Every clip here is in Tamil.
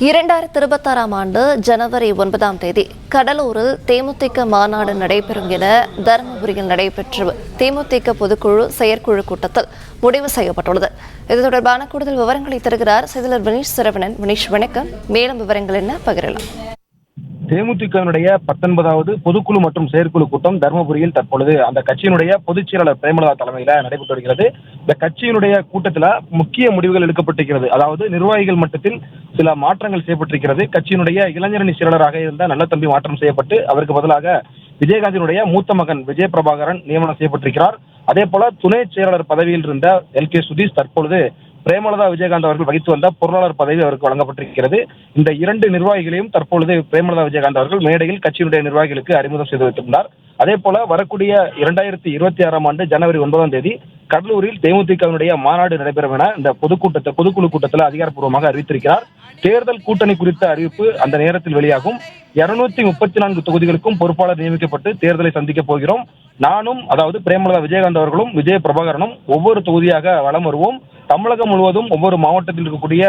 இரண்டாயிரத்தி இருபத்தாறாம் ஆண்டு ஜனவரி ஒன்பதாம் தேதி கடலூரில் தேமுதிக மாநாடு நடைபெறும் என தருமபுரியில் நடைபெற்ற தேமுதிக பொதுக்குழு செயற்குழு கூட்டத்தில் முடிவு செய்யப்பட்டுள்ளது. இது தொடர்பான கூடுதல் விவரங்களை தருகிறார் செய்தியாளர் வினீஷ் சரவணன். வினீஷ் வணக்கம். மேலும் விவரங்கள் என்ன? பகிரலாம். தேமுதிகவினுடைய பத்தொன்பதாவது பொதுக்குழு மற்றும் செயற்குழு கூட்டம் தருமபுரியில் தற்பொழுது அந்த கட்சியினுடைய பொதுச் செயலாளர் பிரேமலதா தலைமையில நடைபெற்று வருகிறது. இந்த கட்சியினுடைய கூட்டத்தில் முக்கிய முடிவுகள் எடுக்கப்பட்டிருக்கிறது. அதாவது நிர்வாகிகள் மட்டத்தில் சில மாற்றங்கள் செய்யப்பட்டிருக்கிறது. கட்சியினுடைய இளைஞரணி செயலாளராக இருந்த நல்ல தம்பி மாற்றம் செய்யப்பட்டு அவருக்கு பதிலாக விஜயகாந்தினுடைய மூத்த மகன் விஜய பிரபாகரன் நியமனம் செய்யப்பட்டிருக்கிறார். அதே போல துணை செயலாளர் பதவியில் இருந்த எல் கே சுதீஷ் தற்பொழுது பிரேமலதா விஜயகாந்த் அவர்கள் வகித்து வந்த பொருளாளர் பதவி அவருக்கு வழங்கப்பட்டிருக்கிறது. இந்த இரண்டு நிர்வாகிகளையும் தற்பொழுது பிரேமலதா விஜயகாந்த் அவர்கள் மேடையில் கட்சியினுடைய நிர்வாகிகளுக்கு அறிமுகம் செய்து வைத்திருந்தார். அதே போல வரக்கூடிய இரண்டாயிரத்தி இருபத்தி ஆறாம் ஆண்டு ஜனவரி ஒன்பதாம் தேதி கடலூரில் தேமுதிகவினுடைய மாநாடு நடைபெறும் என இந்த பொதுக்கூட்டத்தை பொதுக்குழு கூட்டத்தில் அதிகாரப்பூர்வமாக அறிவித்திருக்கிறார். தேர்தல் கூட்டணி குறித்த அறிவிப்பு அந்த நேரத்தில் வெளியாகும். இருநூத்தி முப்பத்தி நான்கு தொகுதிகளுக்கும் பொறுப்பாளர் நியமிக்கப்பட்டு தேர்தலை சந்திக்க போகிறோம். நானும் அதாவது பிரேமலதா விஜயகாந்த் அவர்களும் விஜய பிரபாகரனும் ஒவ்வொரு தொகுதியாக வலம் வருவோம். தமிழகம் முழுவதும் ஒவ்வொரு மாவட்டத்தில் இருக்கக்கூடிய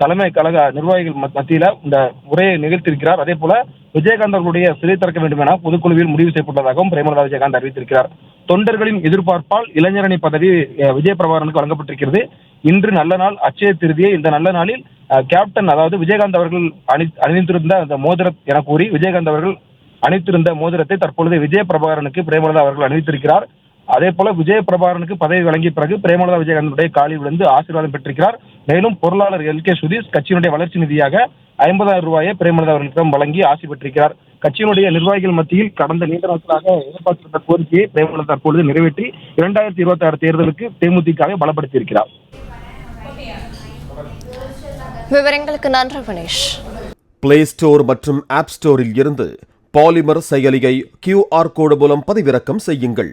தலைமை கழக நிர்வாகிகள் மத்தியில இந்த உரையை நிகழ்த்தியிருக்கிறார். அதே போல விஜயகாந்த் அவர்களுடைய சிறை திறக்க வேண்டும் என பொதுக்குழுவில் முடிவு செய்யப்பட்டதாகவும் பிரேமலதா விஜயகாந்த் அறிவித்திருக்கிறார். தொண்டர்களின் எதிர்பார்ப்பால் இளைஞரணி பதவி அஹ், பிரபாகரனுக்கு வழங்கப்பட்டிருக்கிறது. இன்று நல்ல நாள் அச்சய திருதியை இந்த நல்ல நாளில் கேப்டன் அதாவது விஜயகாந்த் அவர்கள் அணி அணிந்திருந்த அந்த மோதிரம் என கூறி விஜயகாந்த் அவர்கள் அணித்திருந்த மோதிரத்தை தற்பொழுது விஜய பிரபாகரனுக்கு பிரேமலதா அவர்கள் அணிவித்திருக்கிறார். அதே போல விஜய பிரபாகரனுக்கு பதவி வழங்கிய பிறகு பிரேமலதா விஜயகாந்தனுடைய காலில் விழுந்து ஆசீர்வாதம் பெற்றிருக்கிறார். மேலும் பொருளாளர் எல். கே. சுதீஷ் கட்சியினுடைய வளர்ச்சி நிதியாக ஐம்பதாயிரம் ரூபாயை பிரேமலதா அவர்களிடம் வழங்கி ஆசி பெற்றிருக்கிறார். கட்சியினுடைய நிர்வாகிகள் மத்தியில் கடந்த நீண்ட நாட்களாக எதிர்பார்க்கப்பட்ட கோரிக்கையை பிரேமலதா தற்பொழுது நிறைவேற்றி இரண்டாயிரத்தி இருபத்தி ஆறு தேர்தலுக்கு தேமுதிகவை பலப்படுத்தியிருக்கிறார். விவரங்களுக்கு நன்றி வினீஷ். பிளே ஸ்டோர் மற்றும் ஆப் ஸ்டோரில் இருந்து பாலிமர் செயலியை கியூஆர் கோடு மூலம் பதிவிறக்கம் செய்யுங்கள்.